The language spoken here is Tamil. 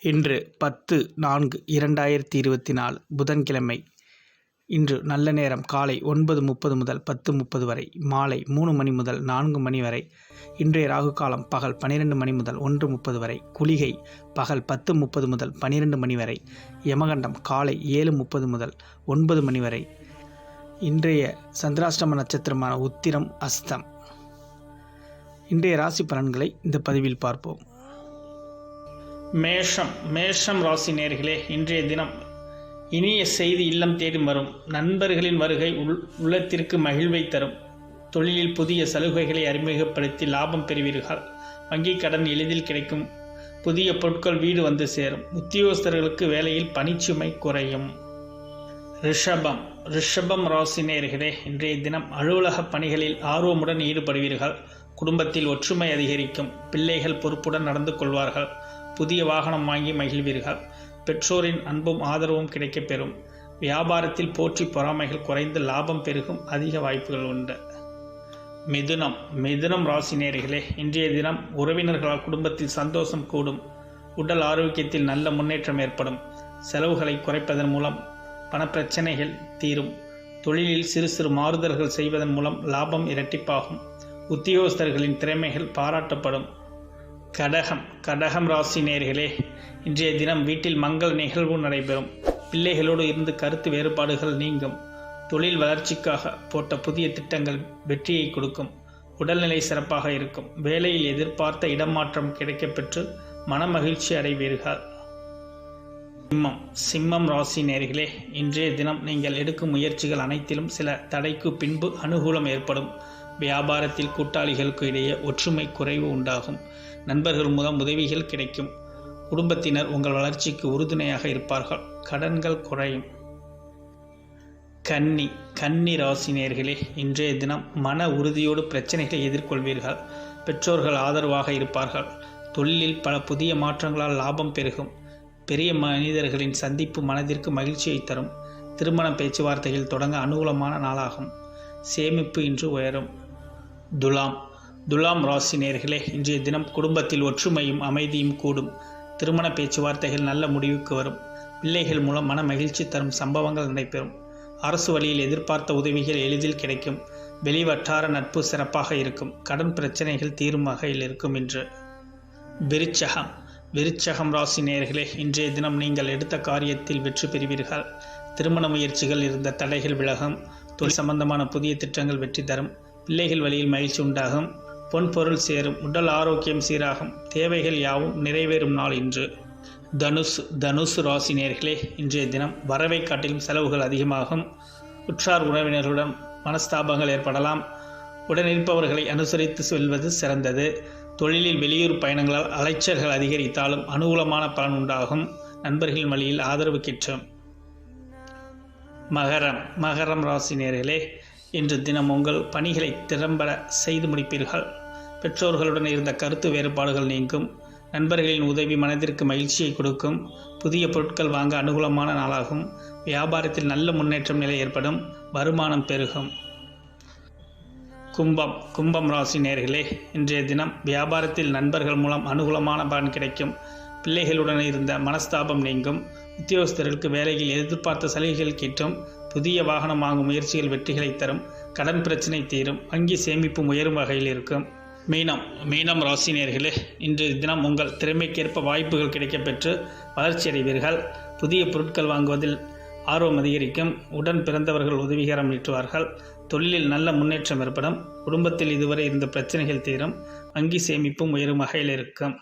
இன்று பத்து நான்கு இரண்டாயிரத்தி இருபத்தி நாலு புதன்கிழமை. இன்று நல்ல நேரம் காலை ஒன்பது முப்பது முதல் பத்து முப்பது வரை மாலை மூணு மணி முதல் நான்கு மணி வரை இன்றைய ராகு காலம் பகல் பன்னிரெண்டு மணி முதல் ஒன்று முப்பது வரை குளிகை பகல் பத்து முப்பது முதல் பன்னிரெண்டு மணி வரை யமகண்டம் காலை ஏழு முப்பது முதல் ஒன்பது மணி வரை. இன்றைய சந்திராஷ்டம நட்சத்திரமான உத்திரம் அஸ்தம். இன்றைய ராசி பலன்களை இந்த பதிவில் பார்ப்போம். மேஷம் மேஷம் ராசி நேர்களே இன்றைய தினம் இனிய செய்தி இல்லம் தேடி வரும். நண்பர்களின் வருகை உள் உள்ளத்திற்கு மகிழ்வை தரும். தொழிலில் புதிய சலுகைகளை அறிமுகப்படுத்தி லாபம் பெறுவீர்கள். வங்கி கடன் எளிதில் கிடைக்கும். புதிய பொருட்கள் வீடு வந்து சேரும். உத்தியோகஸ்தர்களுக்கு வேலையில் பணிச்சுமை குறையும். ரிஷபம் ரிஷபம் ராசி நேர்களே இன்றைய தினம் அலுவலக பணிகளில் ஆர்வமுடன் ஈடுபடுவீர்கள். குடும்பத்தில் ஒற்றுமை அதிகரிக்கும். பிள்ளைகள் பொறுப்புடன் நடந்து கொள்வார்கள். புதிய வாகனம் வாங்கி மகிழ்வீர்கள். பெற்றோரின் அன்பும் ஆதரவும் கிடைக்கப் பெறும். வியாபாரத்தில் போற்றி பொறாமைகள் குறைந்து லாபம் பெருகும் அதிக வாய்ப்புகள் உண்டு. மிதுனம். மிதுனம் ராசி நேர்களே இன்றைய தினம் உறவினர்களால் குடும்பத்தில் சந்தோஷம் கூடும். உடல் ஆரோக்கியத்தில் நல்ல முன்னேற்றம் ஏற்படும். செலவுகளை குறைப்பதன் மூலம் பணப்பிரச்சனைகள் தீரும். தொழிலில் சிறு சிறு மாறுதல்கள் செய்வதன் மூலம் லாபம் இரட்டிப்பாகும். உத்தியோகஸ்தர்களின் திறமைகள் பாராட்டப்படும். கடகம் கடகம் ராசி நேர்களே இன்றைய தினம் வீட்டில் மங்கள் நிகழ்வு நடைபெறும். பிள்ளைகளோடு இருந்து கருத்து வேறுபாடுகள் நீங்கும். தொழில் வளர்ச்சிக்காக போட்ட புதிய திட்டங்கள் வெற்றியை கொடுக்கும். உடல்நிலை சிறப்பாக இருக்கும். வேலையில் எதிர்பார்த்த இடமாற்றம் கிடைக்கப்பெற்று மனமகிழ்ச்சி அடைவீர்கள். சிம்மம் சிம்மம் ராசி நேர்களே இன்றைய தினம் நீங்கள் எடுக்கும் முயற்சிகள் அனைத்திலும் சில தடைக்கு பின்பு அனுகூலம் ஏற்படும். வியாபாரத்தில் கூட்டாளிகளுக்கு இடையே ஒற்றுமை குறைவு உண்டாகும். நண்பர்கள் மூலம் உதவிகள் கிடைக்கும். குடும்பத்தினர் உங்கள் வளர்ச்சிக்கு உறுதுணையாக இருப்பார்கள். கடன்கள் குறையும். கன்னி கன்னி ராசினியர்களே இன்றைய தினம் மன உறுதியோடு பிரச்சனைகளை எதிர்கொள்வீர்கள். பெற்றோர்கள் ஆதரவாக இருப்பார்கள். தொழிலில் பல புதிய மாற்றங்களால் லாபம் பெருகும். பெரிய மனிதர்களின் சந்திப்பு மனதிற்கு மகிழ்ச்சியை தரும். திருமண பேச்சுவார்த்தைகள் தொடங்க அனுகூலமான நாளாகும். சேமிப்பு இன்று உயரும். துலாம். துலாம் ராசி நேர்களே இன்றைய தினம் குடும்பத்தில் ஒற்றுமையும் அமைதியும் கூடும். திருமண பேச்சுவார்த்தைகள் நல்ல முடிவுக்கு வரும். பிள்ளைகள் மூலம் மன மகிழ்ச்சி தரும் சம்பவங்கள் நடைபெறும். அரசு வழியில் எதிர்பார்த்த உதவிகள் எளிதில் கிடைக்கும். வெளிவட்டார நட்பு சிறப்பாக இருக்கும். கடன் பிரச்சனைகள் தீரும் வகையில் இருக்கும் என்று. விருச்சகம். விருச்சகம் ராசி நேர்களே இன்றைய தினம் நீங்கள் எடுத்த காரியத்தில் வெற்றி பெறுவீர்கள். திருமண முயற்சிகள் இருந்த தடைகள் விலகும். தொழில் சம்பந்தமான புதிய திட்டங்கள் வெற்றி தரும். பிள்ளைகள் வழியில் மகிழ்ச்சி உண்டாகும். பொன்பொருள் சேரும் உடல் ஆரோக்கியம் சீராகும். தேவைகள் யாவும் நிறைவேறும் நாள் இன்று. தனுசு தனுசு ராசி நேர்களே இன்றைய தினம் வரவை காட்டிலும் செலவுகள் அதிகமாகும். உற்றார் உறவினர்களுடன் மனஸ்தாபங்கள் ஏற்படலாம். உடனிருப்பவர்களை அனுசரித்து செல்வது சிறந்தது. தொழிலில் வெளியூர் பயணங்களால் அலைச்சல்கள் அதிகரித்தாலும் அனுகூலமான பலன் உண்டாகும். நண்பர்களின் வழியில் ஆதரவு கிட்டும். மகரம் மகரம் ராசி நேர்களே இன்று தினம் உங்கள் பணிகளை திறம்பட செய்து முடிப்பீர்கள். பெற்றோர்களுடன் இருந்த கருத்து வேறுபாடுகள் நீங்கும். நண்பர்களின் உதவி மனதிற்கு மகிழ்ச்சியை கொடுக்கும். புதிய பொருட்கள் வாங்க அனுகூலமான நாளாகும். வியாபாரத்தில் நல்ல முன்னேற்றம் நிலை ஏற்படும். வருமானம் பெருகும். கும்பம் கும்பம் ராசி நேர்களே இன்றைய தினம் வியாபாரத்தில் நண்பர்கள் மூலம் அனுகூலமான பலன் கிடைக்கும். பிள்ளைகளுடன் இருந்த மனஸ்தாபம் நீங்கும். உத்தியோகஸ்தர்களுக்கு வேலையில் எதிர்பார்த்த சலுகைகள் கிட்டும். புதிய வாகனம் வாங்கும் முயற்சிகள் வெற்றிகளை தரும் கடன் பிரச்சனை தீரும் வங்கி சேமிப்பு உயரும் வகையில் இருக்கும். மீனம் மீனம் ராசினியர்களே இன்று தினம் உங்கள் திறமைக்கேற்ப வாய்ப்புகள் கிடைக்கப்பெற்று வளர்ச்சி அடைவீர்கள். புதிய பொருட்கள் வாங்குவதில் ஆர்வம் அதிகரிக்கும். உடன் பிறந்தவர்கள் உதவிகரம் நீட்டுவார்கள். தொழிலில் நல்ல முன்னேற்றம் ஏற்படும். குடும்பத்தில் இதுவரை இருந்த பிரச்சனைகள் தீரும். வங்கி சேமிப்பும் உயரும் வகையில் இருக்கும்.